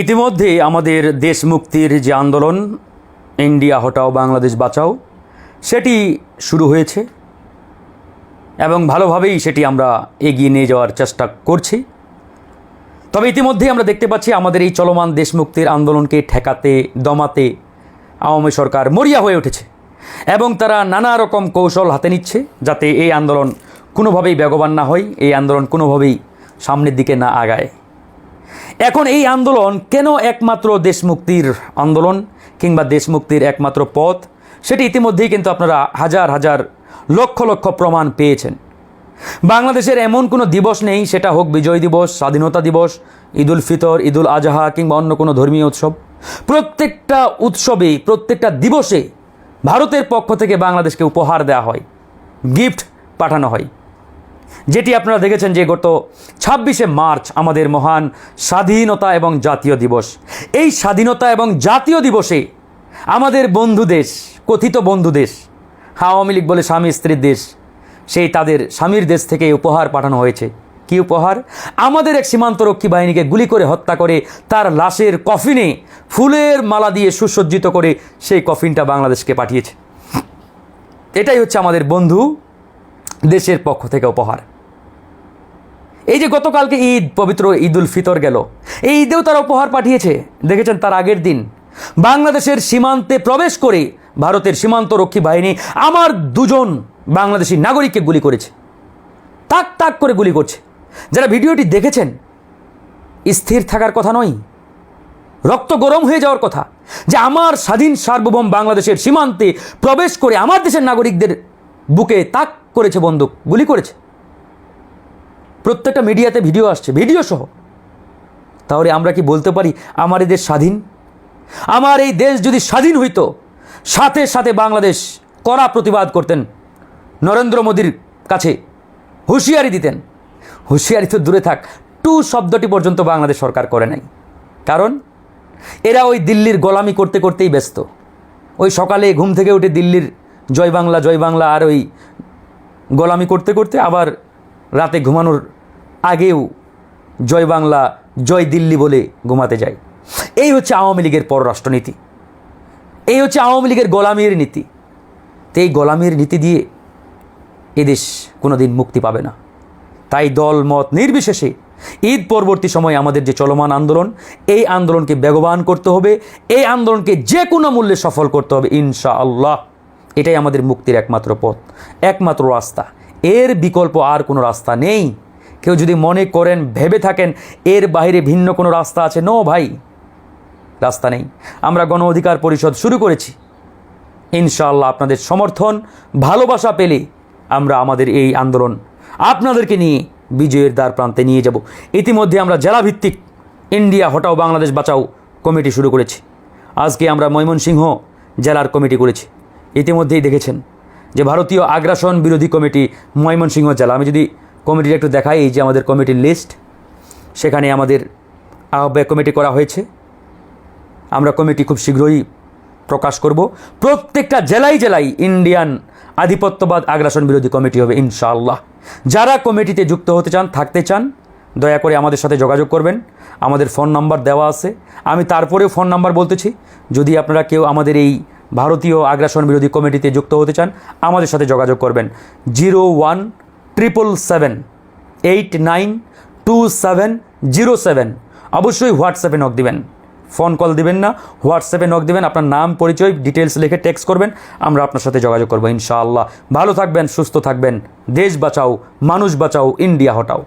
ইতিমধ্যে আমাদের দেশ মুক্তির যে আন্দোলন, ইন্ডিয়া হটাও, বাংলাদেশ বাঁচাও, সেটি শুরু হয়েছে এবং ভালোভাবেই সেটি আমরা এগিয়ে নিয়ে যাওয়ার চেষ্টা করছি। তবে ইতিমধ্যেই আমরা দেখতে পাচ্ছি আমাদের এই চলমান দেশ মুক্তির আন্দোলনকে ঠেকাতে, দমাতে আওয়ামী সরকার মরিয়া হয়ে উঠেছে এবং তারা নানা রকম কৌশল হাতে নিচ্ছে যাতে এই আন্দোলন কোনোভাবেই বেগবান না হয়, এই আন্দোলন কোনোভাবেই সামনের দিকে না আগায়। এখন এই আন্দোলন কেন একমাত্র দেশ মুক্তির আন্দোলন কিংবা দেশ মুক্তির একমাত্র পথ? সেটি ইতিমধ্যেই কিন্তু আপনারা হাজার হাজার লক্ষ লক্ষ প্রমাণ পেয়েছেন। বাংলাদেশের এমন কোনো দিবস নেই, সেটা হোক বিজয় দিবস, স্বাধীনতা দিবস, ঈদুল ফিতর, ঈদুল আজহা কিংবা অন্য কোনো ধর্মীয় উৎসব। প্রত্যেকটা উৎসবে, প্রত্যেকটা দিবসে ভারতের পক্ষ থেকে বাংলাদেশকে উপহার দেওয়া হয়, গিফট পাঠানো হয়। যেটি আপনারা দেখেছেন যে গত ছাব্বিশে মার্চ আমাদের মহান স্বাধীনতা এবং জাতীয় দিবস। এই স্বাধীনতা এবং জাতীয় দিবসে আমাদের বন্ধু দেশ, কথিত বন্ধু দেশ, আওয়ামী লীগ বলে স্বামী স্ত্রীর দেশ, সেই তাদের স্বামীর দেশ থেকে উপহার পাঠানো হয়েছে। কি উপহার? আমাদের এক সীমান্তরক্ষী বাহিনীকে গুলি করে হত্যা করে তার লাশের কফিনে ফুলের মালা দিয়ে সুসজ্জিত করে সেই কফিনটা বাংলাদেশকে পাঠিয়েছে। এটাই হচ্ছে আমাদের বন্ধু দেশের পক্ষ থেকে উপহার। এই যে গতকালকে ঈদ, পবিত্র ঈদ উল ফিতর গেল। এই ঈদেও তারা উপহার পাঠিয়েছে। দেখেছেন তার আগের দিন। বাংলাদেশের সীমান্তে প্রবেশ করে ভারতের সীমান্ত রক্ষী বাহিনী আমার দুজন বাংলাদেশি নাগরিককে গুলি করেছে। তাক তাক করে গুলি করছে। যারা ভিডিওটি দেখেছেন, স্থির থাকার কথা নয়, রক্ত গরম হয়ে যাওয়ার কথা যে আমার স্বাধীন সার্বভৌম বাংলাদেশের সীমান্তে প্রবেশ করে আমার দেশের নাগরিকদের বুকে তাক করেছে বন্দুক, গুলি করেছে। প্রত্যেকটা মিডিয়াতে ভিডিও আসছে, ভিডিও সহ। তাহলে আমরা কি বলতে পারি, আমার এই দেশ স্বাধীন? আমার এই দেশ যদি স্বাধীন হইত, সাথে সাথে বাংলাদেশ কড়া প্রতিবাদ করতেন, নরেন্দ্র মোদীর কাছে হুঁশিয়ারি দিতেন। হুঁশিয়ারি তো দূরে থাক, টু শব্দটি পর্যন্ত বাংলাদেশ সরকার করে নাই। কারণ, এরা ওই দিল্লির গোলামি করতে করতেই ব্যস্ত। ওই সকালে ঘুম থেকে উঠে দিল্লির জয় বাংলা জয় বাংলা, আর ওই গোলামি করতে করতে আবার রাতে ঘুমানোর আগেও জয় বাংলা, জয় দিল্লি বলে ঘুমাতে যায়। এই হচ্ছে আওয়ামী লীগের পররাষ্ট্রনীতি। এই হচ্ছে আওয়ামী লীগের গোলামির নীতি। তো এই গোলামির নীতি দিয়ে এদেশ কোনো দিন মুক্তি পাবে না। তাই দল, মত নির্বিশেষে ঈদ পরবর্তী সময়ে আমাদের যে চলমান আন্দোলন, এই আন্দোলনকে বেগবান করতে হবে, এই আন্দোলনকে যে কোনো মূল্যে সফল করতে হবে ইনশা আল্লাহ এটাই আমাদের মুক্তির একমাত্র পথ, একমাত্র রাস্তা। এর বিকল্প আর কোনো রাস্তা নেই। কেউ যদি মনে করেন, ভেবে থাকেন, এর বাইরে ভিন্ন কোনো রাস্তা আছে, নো ভাই, রাস্তা নেই। আমরা গণ অধিকার পরিষদ শুরু করেছি। ইনশাআল্লাহ আপনাদের সমর্থন, ভালোবাসা পেলে আমরা আমাদের এই আন্দোলন আপনাদেরকে নিয়ে বিজয়ের দ্বার প্রান্তে নিয়ে যাব। ইতিমধ্যে আমরা জেলাভিত্তিক ইন্ডিয়া হটাও বাংলাদেশ বাঁচাও কমিটি শুরু করেছি। আজকে আমরা ময়মনসিংহ জেলার কমিটি করেছি। ইতিমধ্যেই দেখেছেন যে ভারতীয় আগ্রাসন বিরোধী কমিটি ময়মনসিংহ জেলা। আমি যদি কমিটির একটু দেখাই, এই যে আমাদের কমিটির লিস্ট, সেখানে আমাদের আহ্বায়ক কমিটি করা হয়েছে। আমরা কমিটি খুব শীঘ্রই প্রকাশ করব। প্রত্যেকটা জেলায় জেলায় ইন্ডিয়ান আধিপত্যবাদ আগ্রাসন বিরোধী কমিটি হবে, ইনশাআল্লাহ। যারা কমিটিতে যুক্ত হতে চান, থাকতে চান, দয়া করে আমাদের সাথে যোগাযোগ করবেন। আমাদের ফোন নাম্বার দেওয়া আছে। আমি তারপরেও ফোন নাম্বার বলতেছি। যদি আপনারা কেউ আমাদের এই ভারতীয় আগ্রাসন বিরোধী কমিটিতে যুক্ত হতে চান, আমাদের সাথে যোগাযোগ করবেন zero one triple seven eight nine two seven zero seven. অবশ্যই হোয়াটসঅ্যাপে নক দিবেন। ফোন কল দিবেন না, হোয়াটসঅ্যাপে নক দিবেন, আপনার নাম, পরিচয় ডিটেলস লিখে টেক্সট করবেন, আমরা আপনার সাথে যোগাযোগ করব ইনশাআল্লাহ। ভালো থাকবেন, সুস্থ থাকবেন, দেশ বাঁচাও, মানুষ বাঁচাও, ইন্ডিয়া হটাও।